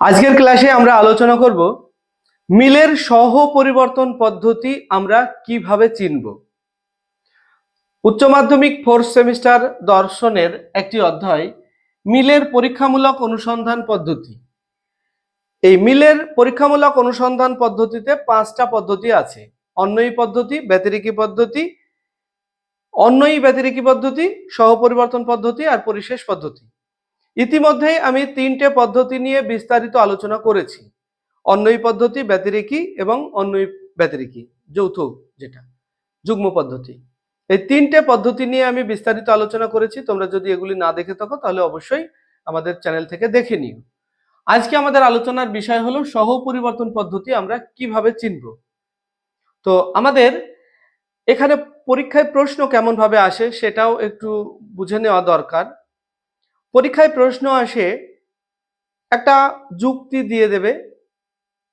আজকের ক্লাসে আমরা আলোচনা করব মিলের সহ পরিবর্তন পদ্ধতি আমরা কীভাবে চিনব? উচ্চ মাধ্যমিক ফোর্থ সেমিস্টার দর্শনের একটি অধ্যায়, মিলের পরীক্ষামূলক অনুসন্ধান পদ্ধতি। এই মিলের পরীক্ষামূলক অনুসন্ধান পদ্ধতিতে পাঁচটা পদ্ধতি আছে। অন্যয়ী পদ্ধতি, ব্যতিরিকী পদ্ধতি অন্যয়ী ব্যতিরিকী পদ্ধতি, সহপরিবর্তন পদ্ধতি আর পরিশেষ পদ্ধতি। ইতিমধ্যেই আমি তিনটে পদ্ধতি নিয়ে বিস্তারিত আলোচনা করেছি। অন্যই পদ্ধতি ব্যতিরেকি এবং অন্যয়ী ব্যতিরেকি, যৌথ যেটা, যুগ্ম পদ্ধতি। এই তিনটে পদ্ধতি নিয়ে আমি বিস্তারিত আলোচনা করেছি, তোমরা যদি এগুলি না দেখে থাকো, তাহলে অবশ্যই আমাদের চ্যানেল থেকে দেখে নিও। আজকে আমাদের আলোচনার বিষয় হলো সহ পরিবর্তন পদ্ধতি আমরা কীভাবে চিনব? তো আমাদের এখানে পরীক্ষায় প্রশ্ন কেমন ভাবে আসে সেটাও একটু বুঝে নেওয়া দরকার। পরীক্ষায় প্রশ্ন আসে, একটা যুক্তি দিয়ে দেবে।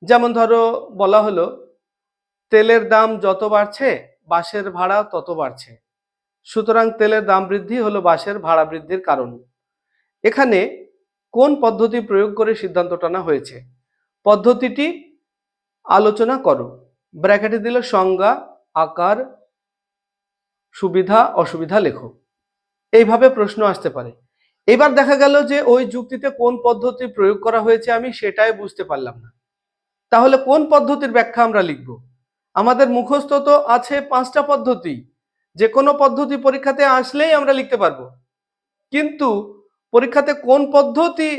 যেমন ধরো, বলা হলো, তেলের দাম যত বাড়ছে বাসের ভাড়া তত বাড়ছে। সুতরাং তেলের দাম বৃদ্ধি হলো বাসের ভাড়া বৃদ্ধির কারণ। এখানে কোন পদ্ধতি প্রয়োগ করে সিদ্ধান্ত টানা হয়েছে? পদ্ধতিটি আলোচনা করো। ব্র্যাকেটে দিল, সংজ্ঞা, আকার, সুবিধা, অসুবিধা লেখো। এইভাবে প্রশ্ন আসতে পারে। এবার দেখা গেল যে ওই যুক্তিতে কোন পদ্ধতি প্রয়োগ করা হয়েছে আমি সেটাই বুঝতে পারলাম না। তাহলে কোন পদ্ধতির ব্যাখ্যা আমরা লিখব? আমাদের মুখস্থ তো আছে পাঁচটা পদ্ধতি, যে কোনো পদ্ধতি পরীক্ষাতে আসলেই আমরা লিখতে পারব। কিন্তু পরীক্ষাতে কোন পদ্ধতি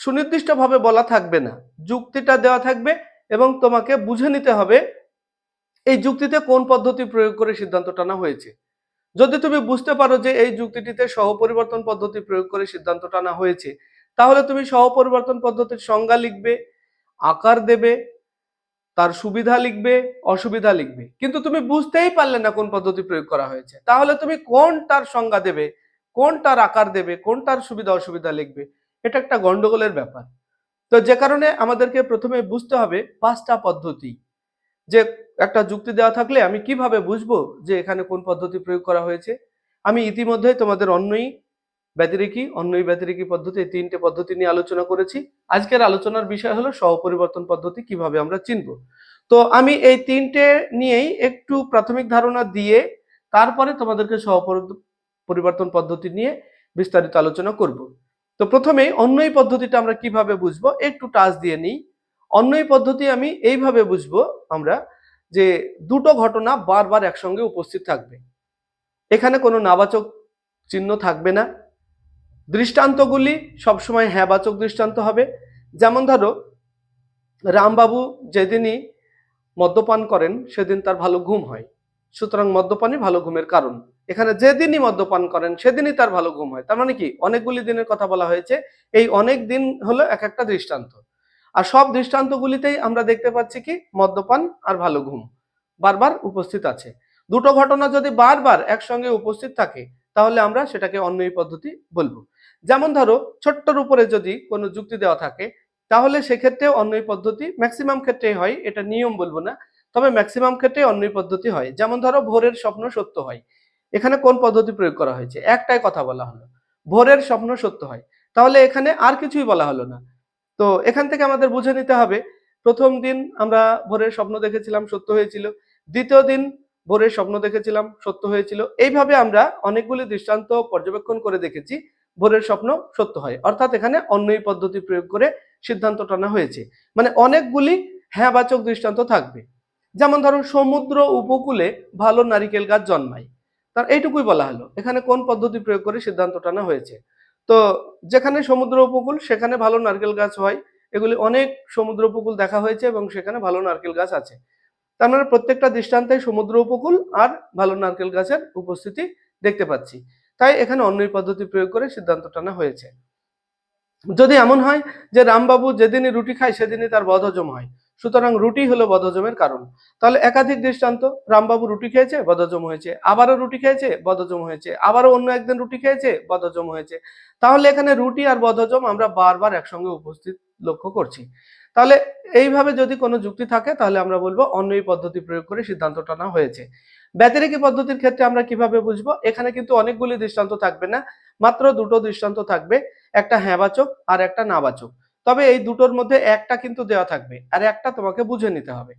সুনির্দিষ্টভাবে বলা থাকবে না, যুক্তিটা দেওয়া থাকবে এবং তোমাকে বুঝে নিতে হবে এই যুক্তিতে কোন পদ্ধতি প্রয়োগ করে সিদ্ধান্ত টানা হয়েছে। যদি তুমি বুঝতে পারো যে এই যুক্তিটিতে সহপরিবর্তন পদ্ধতি প্রয়োগ করে সিদ্ধান্ত টানা হয়েছে, তাহলে তুমি সহপরিবর্তন পদ্ধতির সংজ্ঞা লিখবে, আকার দেবে, তার সুবিধা লিখবে, অসুবিধা লিখবে। কিন্তু তুমি বুঝতেই পারলে না কোন পদ্ধতি প্রয়োগ করা হয়েছে। তাহলে তুমি কোন তার সংজ্ঞা দেবে, কোন তার আকার দেবে, কোন তার সুবিধা, অসুবিধা লিখবে? এটা একটা গন্ডগোলের ব্যাপার। তো যে কারণে আমাদেরকে প্রথমে বুঝতে হবে পাঁচটা পদ্ধতি। যে একটা যুক্তি দেওয়া থাকলে আমি কীভাবে বুঝব যে এখানে কোন পদ্ধতি প্রয়োগ করা হয়েছে? আমি ইতিমধ্যে তোমাদের অন্যই ব্যতিরেকি অন্যই ব্যতিরেকি পদ্ধতি, এই তিনটে পদ্ধতি নিয়ে আলোচনা করেছি। আজকের আলোচনার বিষয় হলো সহপরিবর্তন পদ্ধতি, কীভাবে আমরা চিনব? তো আমি এই তিনটে নিয়েই একটু প্রাথমিক ধারণা দিয়ে তারপরে তোমাদেরকে সহপরিবর্তন পদ্ধতি নিয়ে বিস্তারিত আলোচনা করব। তো প্রথমে অন্যই পদ্ধতিটা আমরা কীভাবে বুঝব, একটু টাচ দিয়ে নিই। অন্যই পদ্ধতি আমি এইভাবে বুঝব আমরা যে দুটো ঘটনা বারবার একসঙ্গে উপস্থিত থাকবে। এখানে কোনো নাবাচক চিহ্ন থাকবে না। দৃষ্টান্তগুলি সবসময় হ্যাঁবাচক দৃষ্টান্ত হবে। যেমন ধরো, রামবাবু যেদিনই মদ্যপান করেন, সেদিন তার ভালো ঘুম হয়। সুতরাং মদ্যপানই ভালো ঘুমের কারণ। এখানে যেদিনই মদ্যপান করেন, সেদিনই তার ভালো ঘুম হয়। তার মানে কি? অনেকগুলি দিনের কথা বলা হয়েছে। এই অনেক দিন হলো এক একটা দৃষ্টান্ত। আর সব দৃষ্টান্তগুলিতেই আমরা দেখতে পাচ্ছি কি মদ্যপান আর ভালো ঘুম বারবার উপস্থিত আছে। দুটো ঘটনা যদি বারবার একসঙ্গে উপস্থিত থাকে, তাহলে আমরা সেটাকে অন্যই পদ্ধতি বলব। যেমন ধরো, ছোট্টর উপরে যদি কোনো যুক্তি দেওয়া থাকে, তাহলে সেক্ষেত্রে অন্যই পদ্ধতি ম্যাক্সিমাম ক্ষেত্রে হয়, এটা নিয়ম বলব না, তবে ম্যাক্সিমাম ক্ষেত্রে অন্যই পদ্ধতি হয়। যেমন ধরো, ভোরের স্বপ্ন সত্য হয়। এখানে কোন পদ্ধতি প্রয়োগ করা হয়েছে? একটাই কথা বলা হলো। ভোরের স্বপ্ন সত্য হয়। তাহলে এখানে আর কিছুই বলা হলো না। তো এখান থেকে আমাদের বুঝে নিতে হবে। প্রথম দিন আমরা ভোরের স্বপ্ন দেখেছিলাম, সত্য হয়েছিল। দ্বিতীয় দিন ভোরের স্বপ্ন দেখেছিলাম, সত্য হয়েছিল। এইভাবে আমরা অনেকগুলি দৃষ্টান্ত পর্যবেক্ষণ করে দেখেছি, ভোরের স্বপ্ন সত্য হয়। অর্থাৎ এখানে অন্যই পদ্ধতি প্রয়োগ করে সিদ্ধান্ত টানা হয়েছে। মানে অনেকগুলি হ্যাঁবাচক দৃষ্টান্ত থাকবে। যেমন ধরো সমুদ্র উপকূলে ভালো নারিকেল গাছ জন্মায়। তার এইটুকুই বলা হলো। এখানে কোন পদ্ধতি প্রয়োগ করে সিদ্ধান্ত টানা হয়েছে? তো যেখানে সমুদ্র উপকূল, সেখানে ভালো নারকেল গাছ হয়। এগুলি অনেক সমুদ্র উপকূল দেখা হয়েছে এবং সেখানে ভালো নারকেল গাছ আছে। তার মানে প্রত্যেকটা দৃষ্টান্তে সমুদ্র উপকূল আর ভালো নারকেল গাছের উপস্থিতি দেখতে পাচ্ছি। তাই এখানে অন্যই পদ্ধতি প্রয়োগ করে সিদ্ধান্ত টানা হয়েছে। যদি এমন হয় যে রামবাবু যেদিনই রুটি খায়, সেদিনই তার বদহজম হয়। সুতরাং রুটি হলো বদহজমের কারণ। তাহলে একাধিক দৃষ্টান্ত, রামবাবু রুটি খেয়েছে, বদহজম হয়েছে, আবারও রুটি খেয়েছে, বদহজম হয়েছে, আবারও অন্য একদিন রুটি খেয়েছে, বদহজম হয়েছে। তাহলে এখানে রুটি আর বদহজম আমরা বারবার একসঙ্গে উপস্থিত লক্ষ্য করছি। তাহলে এইভাবে যদি কোনো যুক্তি থাকে, তাহলে আমরা বলব অন্য এই পদ্ধতি প্রয়োগ করে সিদ্ধান্ত টানা হয়েছে। ব্যতিরেকী পদ্ধতির ক্ষেত্রে আমরা কীভাবে বুঝব? এখানে কিন্তু অনেকগুলি দৃষ্টান্ত থাকবে না, মাত্র দুটো দৃষ্টান্ত থাকবে, একটা হ্যাঁবাচক আর একটা নাবাচক তবে এই দুটোর মধ্যে একটা কিন্তু দেওয়া থাকবে আর একটা তোমাকে বুঝে নিতে হবে।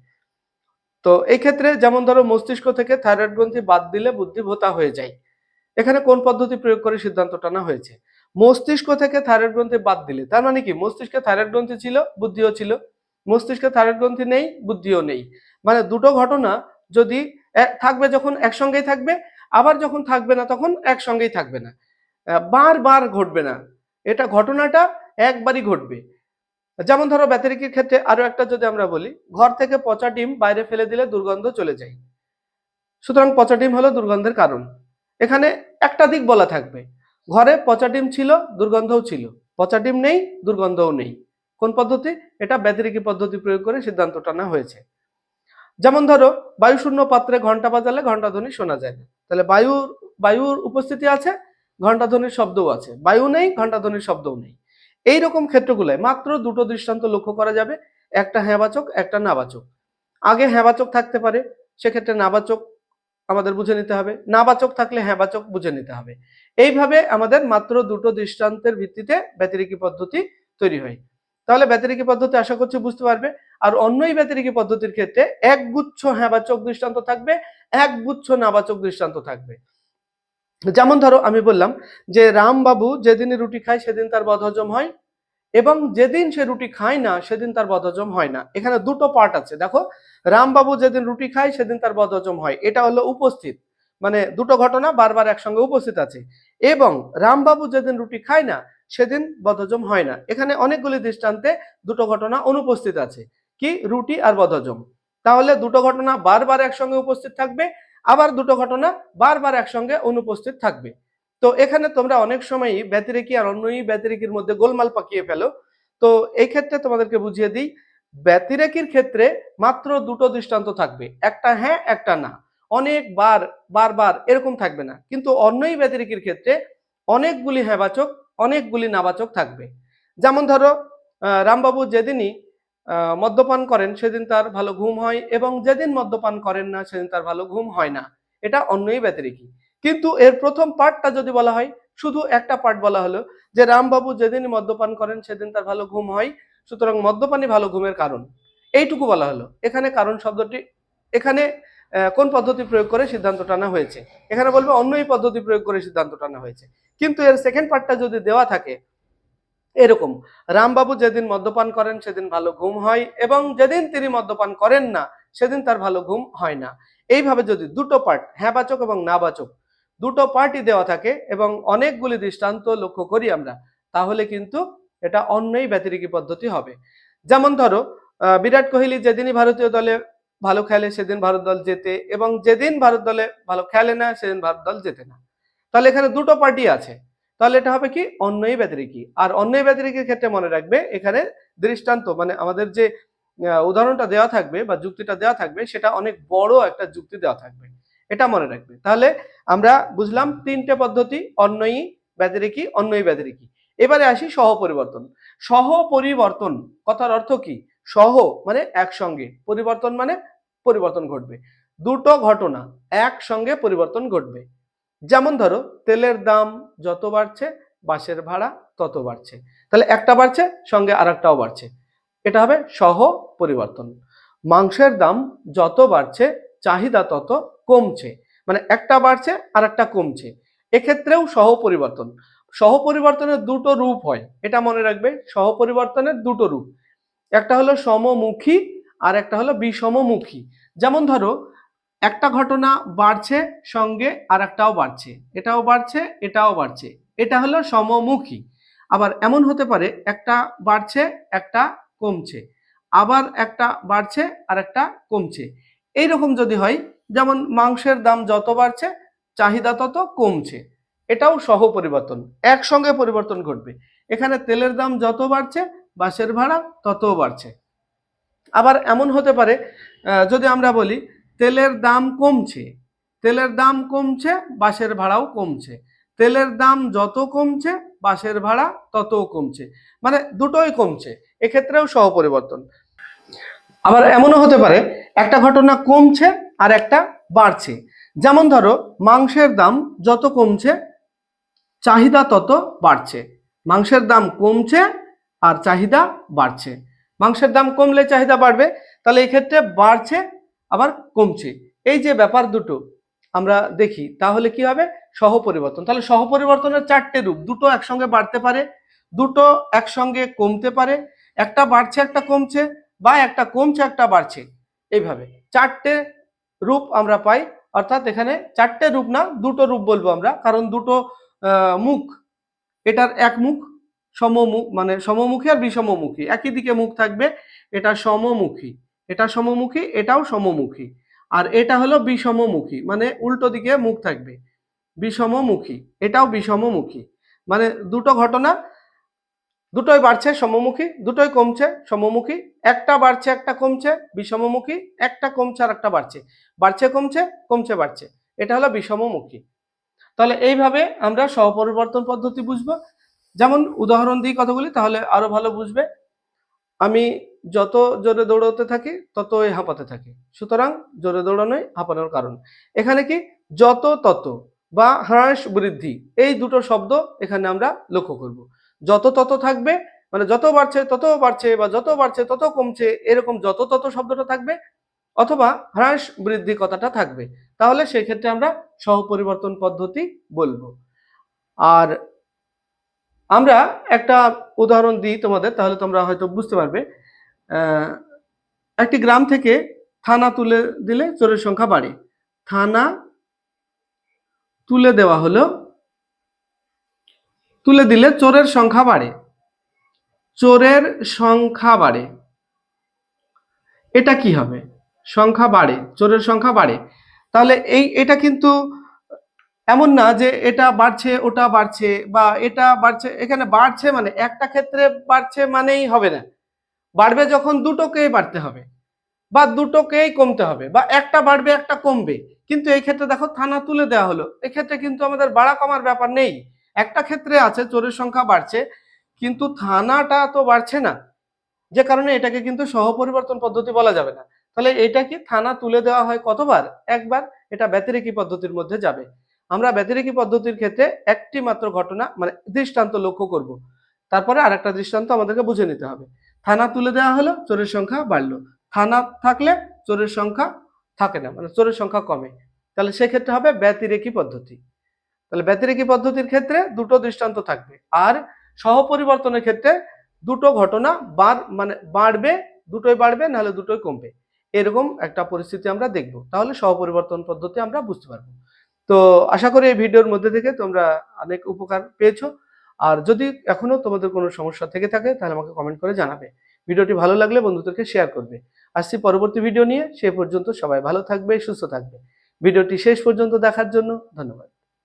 তো এই ক্ষেত্রে যেমন ধরো মস্তিষ্ক থেকে থাইরয়েড গ্রন্থি বাদ দিলে বুদ্ধি ভোতা হয়ে যায়। এখানে কোন পদ্ধতি প্রয়োগ করে সিদ্ধান্ত টানা হয়েছে? মস্তিষ্ক থেকে থাইরয়েড গ্রন্থি বাদ দিলে, তার মানে কি? মস্তিষ্কে থাইরয়েড গ্রন্থি ছিল, বুদ্ধিও ছিল। মস্তিষ্কে থাইরয়েড গ্রন্থি নেই, বুদ্ধিও নেই। মানে দুটো ঘটনা যদি থাকবে যখন একসঙ্গেই থাকবে, আবার যখন থাকবে না তখন একসঙ্গেই থাকবে না। বারবার ঘটবে না। এটা ঘটনাটা একবারই ঘটবে। যেমন ধরো ব্যতিরিকের ক্ষেত্রে আরও একটা যদি আমরা বলি, ঘর থেকে পচা ডিম বাইরে ফেলে দিলে দুর্গন্ধ চলে যায়। সুতরাং পচা ডিম হলো দুর্গন্ধের কারণ। এখানে একটা দিক বলা থাকবে, ঘরে পচা ডিম ছিল, দুর্গন্ধও ছিল। পচা ডিম নেই, দুর্গন্ধও নেই। কোন পদ্ধতি? এটা ব্যতিরিকী পদ্ধতি প্রয়োগ করে সিদ্ধান্ত টানা হয়েছে। যেমন ধরো, বায়ুশূন্য পাত্রে ঘণ্টা বাজালে ঘণ্টা ধ্বনি শোনা যায় না। তাহলে বায়ুর বায়ুর উপস্থিতি আছে, ঘণ্টা ধ্বনির শব্দও আছে। বায়ু নেই, ঘণ্টা ধ্বনির শব্দও নেই। এই রকম ক্ষেত্রগুলোয় মাত্র দুটো দৃষ্টান্ত লক্ষ্য করা যাবে, একটা হ্যাঁবাচক, একটা নাবাচক। আগে হ্যাঁবাচক থাকতে পারে, সেক্ষেত্রে নাবাচক আমাদের বুঝে নিতে হবে। নাবাচক থাকলে হ্যাঁবাচক বুঝে নিতে হবে। এইভাবে আমাদের মাত্র দুটো দৃষ্টান্তের ভিত্তিতে ব্যতিরিকী পদ্ধতি তৈরি হয়। তাহলে ব্যতিরিকী পদ্ধতি আশা করছি বুঝতে পারবে। আর অন্যই ব্যতিরিকী পদ্ধতির ক্ষেত্রে এক গুচ্ছ হ্যাঁবাচক দৃষ্টান্ত থাকবে এক গুচ্ছ নাবাচক দৃষ্টান্ত থাকবে। যেমন ধরো আমি বললাম যে রামবাবু যেদিনই রুটি খায় সেদিন তার বদহজম হয় এবং যেদিন সে রুটি খায় না সেদিন তার বদহজম হয় না। এখানে দুটো পার্ট আছে। দেখো, রামবাবু যেদিন রুটি খায় সেদিন তার বদহজম হয়। এটা হলো উপস্থিত। মানে দুটো ঘটনা বারবার একসঙ্গে উপস্থিত আছে। এবং রামবাবু যেদিন রুটি খায় না সেদিন বদহজম হয় না। এখানে অনেকগুলি দৃষ্টান্তে দুটো ঘটনা অনুপস্থিত আছে। কি? রুটি আর বদহজম। তাহলে দুটো ঘটনা বারবার একসঙ্গে উপস্থিত থাকবে। আবার দুটো ঘটনা বারবার একসঙ্গে অনুপস্থিত থাকবে। তো এখানে তোমরা অনেক সময়ই ব্যতিরেকি আর অন্যই ব্যতিরেকির মধ্যে গোলমাল পাকিয়ে ফেলো। তো এই ক্ষেত্রে তোমাদেরকে বুঝিয়ে দিই, ব্যতিরেকির ক্ষেত্রে মাত্র দুটো দৃষ্টান্ত থাকবে, একটা হ্যাঁ একটা না। অনেকবার বারবার এরকম থাকবে না। কিন্তু অন্যই ব্যতিরেকির ক্ষেত্রে অনেকগুলি হ্যাঁবাচক, অনেকগুলি নাবাচক থাকবে। যেমন ধরো রামবাবু যেদিনই মদ্যপান করেন, সেদিন তার ভালো ঘুম হয় এবং যেদিন মদ্যপান করেন না, সেদিন তার ভালো ঘুম হয় না। এটা অন্যই ব্যতিরেকি। কিন্তু এর প্রথম পার্টটা যদি বলা হয়, শুধু একটা পার্ট বলা হলো যে, রামবাবু যেদিন মদ্যপান করেন, সেদিন তার ভালো ঘুম হয়, সুতরাং মদ্যপানই ভালো ঘুমের কারণ। এইটুকু বলা হলো। এখানে কারণ শব্দটি, এখানে কোন পদ্ধতি প্রয়োগ করে সিদ্ধান্ত টানা হয়েছে? এখানে বলবে অন্যই পদ্ধতি প্রয়োগ করে সিদ্ধান্ত টানা হয়েছে। কিন্তু এর সেকেন্ড পার্টটা যদি দেওয়া থাকে এরকম। রামবাবু যেদিন মদ্যপান করেন, সেদিন ভালো ঘুম হয় এবং যেদিন তিনি মদ্যপান করেন না, সেদিন তার ভালো ঘুম হয় না। এইভাবে যদি দুটো পার্ট হ্যাঁবাচক এবং নাবাচক দুটো পার্টই দেওয়া থাকে এবং অনেকগুলি দৃষ্টান্ত লক্ষ্য করি আমরা, তাহলে কিন্তু এটা অন্যই ব্যতিরিকী পদ্ধতি হবে। যেমন ধরো বিরাট কোহলি যেদিনই ভারতীয় দলে ভালো খেলে, সেদিন ভারত দল জেতে এবং যেদিন ভারত দলে ভালো খেলে না, সেদিন ভারত দল জেতে না। তাহলে এখানে দুটো পার্টি আছে। তাহলে এটা হবে কি অন্যই ব্যতিরিকী। আর অন্যই ব্যতিরিকীর ক্ষেত্রে মনে রাখবে এখানে দৃষ্টান্ত মানে আমাদের যে উদাহরণটা দেওয়া থাকবে বা যুক্তিটা দেওয়া থাকবে, সেটা অনেক বড় একটা যুক্তি দেওয়া থাকবে। এটা মনে রাখবে। তাহলে আমরা বুঝলাম তিনটে পদ্ধতি অন্যই ব্যতিরিকী অন্যই ব্যতিরিকী। এবারে আসি সহ পরিবর্তন। সহ পরিবর্তন কথার অর্থ কি? সহ মানে একসঙ্গে, পরিবর্তন মানে পরিবর্তন ঘটবে। দুটো ঘটনা একসঙ্গে পরিবর্তন ঘটবে। যেমন ধরো, তেলের দাম যত বাড়ছে বাসের ভাড়া তত বাড়ছে। তাহলে একটা বাড়ছে, সঙ্গে আর একটাও বাড়ছে। এটা হবে সহ পরিবর্তন। মাংসের দাম যত বাড়ছে, চাহিদা তত কমছে। মানে একটা বাড়ছে আর একটা কমছে। এক্ষেত্রেও সহ পরিবর্তন। সহ পরিবর্তনের দুটো রূপ হয়। এটা মনে রাখবে, সহ পরিবর্তনের দুটো রূপ। একটা হলো সমমুখী, আর একটা হলো বিষমমুখী। যেমন ধরো একটা ঘটনা বাড়ছে সঙ্গে আর একটাও বাড়ছে, এটাও বাড়ছে এটাও বাড়ছে, এটা হলো সমমুখী। আবার এমন হতে পারে, একটা বাড়ছে, একটা কমছে, আবার একটা বাড়ছে আর একটা কমছে। এইরকম যদি হয়, যেমন মাংসের দাম যত বাড়ছে, চাহিদা তত কমছে, এটাও সহ পরিবর্তন একসঙ্গে পরিবর্তন ঘটবে। এখানে তেলের দাম যত বাড়ছে বাসের ভাড়া ততও বাড়ছে। আবার এমন হতে পারে যদি আমরা বলি তেলের দাম কমছে, তেলের দাম কমছে বাসের ভাড়াও কমছে। তেলের দাম যত কমছে বাসের ভাড়া ততও কমছে। মানে দুটোই কমছে, এক্ষেত্রেও সহ পরিবর্তন আবার এমনও হতে পারে, একটা ঘটনা কমছে আর একটা বাড়ছে। যেমন ধরো, মাংসের দাম যত কমছে, চাহিদা তত বাড়ছে। মাংসের দাম কমছে আর চাহিদা বাড়ছে। মাংসের দাম কমলে চাহিদা বাড়বে, তাহলে এক্ষেত্রে বাড়ছে আবার কমছে। এই যে ব্যাপার দুটো, আমরা দেখি, তাহলে কি হবে? সহ পরিবর্তন তাহলে সহ পরিবর্তনের চারটে রূপ, দুটো একসঙ্গে বাড়তে পারে, দুটো একসঙ্গে কমতে পারে, একটা বাড়ছে, একটা কমছে, বা একটা কমছে, একটা বাড়ছে। এইভাবে চারটে রূপ আমরা পাই, অর্থাৎ এখানে চারটে রূপ না, দুটো রূপ বলব আমরা, কারণ দুটো মুখ, এটার এক মুখ, সমমুখ মানে সমমুখী আর বিষমমুখী। একই দিকে মুখ থাকবে, এটা সমমুখী। এটা সমমুখী, এটাও সমমুখী। আর এটা হলো বিষমমুখী মানে উল্টো দিকে মুখ থাকবে। বিষমমুখী এটাও বিষমমুখী মানে দুটো ঘটনা, দুটোই বাড়ছে সমমুখী, দুটোই কমছে সমমুখী। একটা বাড়ছে, একটা কমছে বিষমমুখী একটা কমছে আর একটা বাড়ছে। বাড়ছে, কমছে কমছে, বাড়ছে। এটা হলো বিষমমুখী তাহলে এইভাবে আমরা সহপরিবর্তন পদ্ধতি বুঝব। যেমন উদাহরণ দিই কতগুলি তাহলে আরও ভালো বুঝবে। আমি যত জোরে দৌড়াতে থাকি, ততই হাঁপাতে থাকে। সুতরাং জোরে দৌড়ানোই হাঁপানোর কারণ। এখানে কি? যত তত বা হ্রাস বৃদ্ধি, এই দুটো শব্দ এখানে আমরা লক্ষ্য করব। যত তত থাকবে মানে যত বাড়ছে, তত বাড়ছে বা যত বাড়ছে, তত কমছে, এরকম যত তত শব্দটা থাকবে, অথবা হ্রাস বৃদ্ধি কথাটা থাকবে। তাহলে সেই ক্ষেত্রে আমরা সহপরিবর্তন পদ্ধতি বলব। আর আমরা একটা উদাহরণ দিই তোমাদের, তাহলে তোমরা হয়তো বুঝতে পারবে। একটি গ্রাম থেকে থানা তুলে দিলে চোরের সংখ্যা বাড়ে। থানা তুলে দেওয়া হলো, তুলে দিলে চোরের সংখ্যা বাড়ে। চোরের সংখ্যা বাড়ে। এটা কি হবে? সংখ্যা বাড়ে, চোরের সংখ্যা বাড়ে। তাহলে এই, এটা কিন্তু এমন না যে এটা বাড়ছে, ওটা বাড়ছে বা এটা বাড়ছে, এখানে বাড়ছে মানে একটা ক্ষেত্রে বাড়ছে মানেই হবে না। বাড়বে যখন দুটোকেই বাড়তে হবে বা দুটোকেই কমতে হবে বা একটা বাড়বে, একটা কমবে। কিন্তু এই ক্ষেত্রে দেখো থানা তুলে দেওয়া হলো। এক্ষেত্রে কিন্তু আমাদের বাড়া কমার ব্যাপার নেই। একটা ক্ষেত্রে আছে, চোরের সংখ্যা বাড়ছে, কিন্তু থানাটা তো বাড়ছে না। যে কারণে এটাকে কিন্তু সহপরিবর্তন পদ্ধতি বলা যাবে না। তাহলে এটা কি থানা তুলে দেওয়া হয় কতবার? একবার এটা ব্যতিরেকি পদ্ধতির মধ্যে যাবে। আমরা ব্যতিরেকি পদ্ধতির ক্ষেত্রে একটি মাত্র ঘটনা মানে দৃষ্টান্ত লক্ষ্য করব। তারপরে আরেকটা দৃষ্টান্ত আমাদেরকে বুঝে নিতে হবে। থানা তুলে দেওয়া হলো, চোরের সংখ্যা বাড়লো। থানা থাকলে চোরের সংখ্যা থাকে না মানে চোরের সংখ্যা কমে। তাহলে সেক্ষেত্রে হবে ব্যতিরেকি পদ্ধতি। তাহলে ব্যতিরেকি পদ্ধতির ক্ষেত্রে দুটো দৃষ্টান্ত থাকবে। আর সহপরিবর্তনের ক্ষেত্রে দুটো ঘটনা বার মানে বাড়বে, দুটোই বাড়বে, নাহলে দুটোই কমবে। এরকম একটা পরিস্থিতি আমরা দেখব। তাহলে সহপরিবর্তন পদ্ধতি আমরা বুঝতে পারব। তো আশা করি এই ভিডিওর মধ্যে থেকে তোমরা অনেক উপকার পেয়েছ। আর যদি এখনও তোমাদের কোনো সমস্যা থেকে থাকে, তাহলে আমাকে কমেন্ট করে জানাবে। ভিডিওটি ভালো লাগলে বন্ধুদেরকে শেয়ার করবে। আসছি পরবর্তী ভিডিও নিয়ে। সে পর্যন্ত সবাই ভালো থাকবে, সুস্থ থাকবে। ভিডিওটি শেষ পর্যন্ত দেখার জন্য ধন্যবাদ।